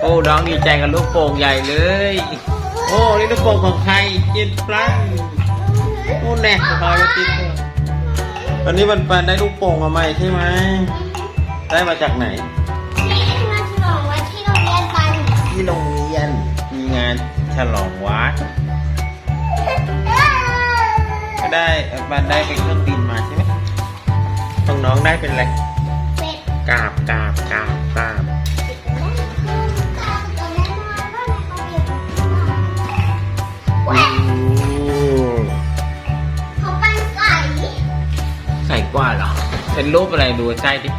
โอ้น้องดีใจกับลูกโป่งใหญ่เลย โอ้นี่ลูกโป่งของใครจินปลังโอ้แน่สบายเลยจินวันนี้วันปันได้ลูกโป่งมาใหม่ใช่ไหมได้มาจากไหนที่มาฉลองวันที่โรงเรียนปันที่โรงเรียนมีงานฉลองวัดก็ได้เอ่อบันได้เป็นเครื่องบินมาใช่ไหมของน้องได้เป็นอะไรเป็ดกาบกาบกาบกาบ เป็นรูปอะไรดูใกล้ดิ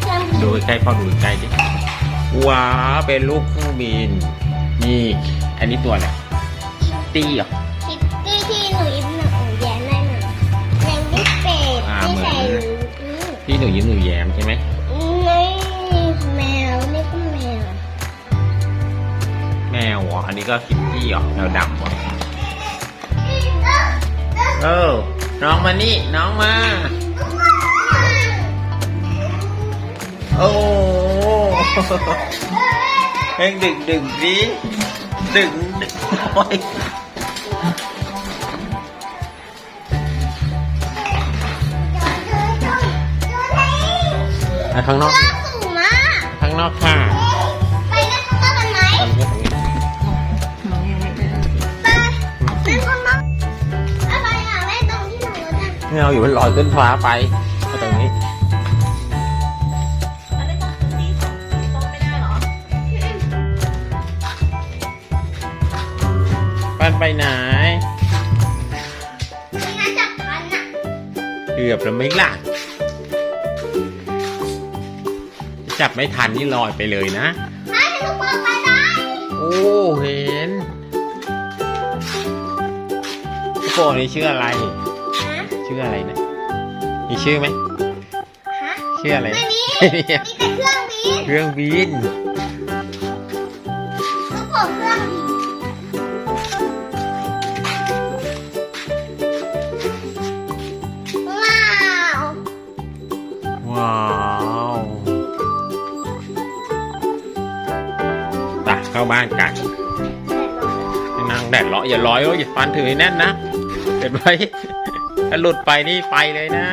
เครื่องดูใกล้พอดูใกล้ดิว้าวเป็นรูปเครื่องบินนี่อันนี้ตัวอะไรตีเหรอคิตตี้ที่หนูยิ้มหนูแย้มได้หนูยังไม่เป็ดอ่าที่เหมือนใส่ที่หนูยิ้มหนูแย้มใช่ไหมนี่แมวนี่ก็แมวแมวเหรออันนี้ก็คิตตี้เหรอแมวดำเหรอเออ น้องมานี่ น้องมา โอ้เพ่งดึงดึงดิดึงดึงโอ้ยข้างนอก ข้างนอกค่ะ ไม่เอาอยู่มันลอยขึ้นฟ้าไปเอาตรงนี้แล้วไม่ต้องซื้อที่สองไม่ได้หรอปันไปไหนมีน้ำจับพันอะเกือบแล้วไม่ล่ะ จับไม่ทันนี่ลอยไปเลยนะให้ลูกบอลไปได้โอ้เห็นลูกโปนี่ชื่ออะไร ชื่ออะไรนะ มีชื่อไหมฮะชื่ออะไรไม่นะ มีมีแต่เครื่องบินเครื่องบินลูกโป่งเครื่องบินว้าวว้าวไปเข้าบ้านกันนั่งแดดร้อนอย่าร้อยโอ้ยอย่าฟันถือให้แน่นนะเห็นไหม ถ้าหลุดไปนี่ไปเลยนะ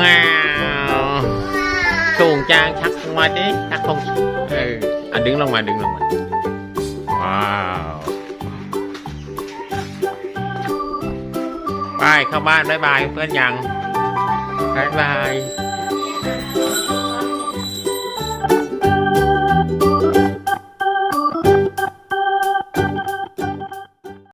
ว้าวว้าวว้าวสูงจางชักลงมาดิชักลงเอออะดึงลงมาดึงลงมา ว้าวไปเข้าบ้านบ๊ายบายเพื่อนยังบ๊ายบาย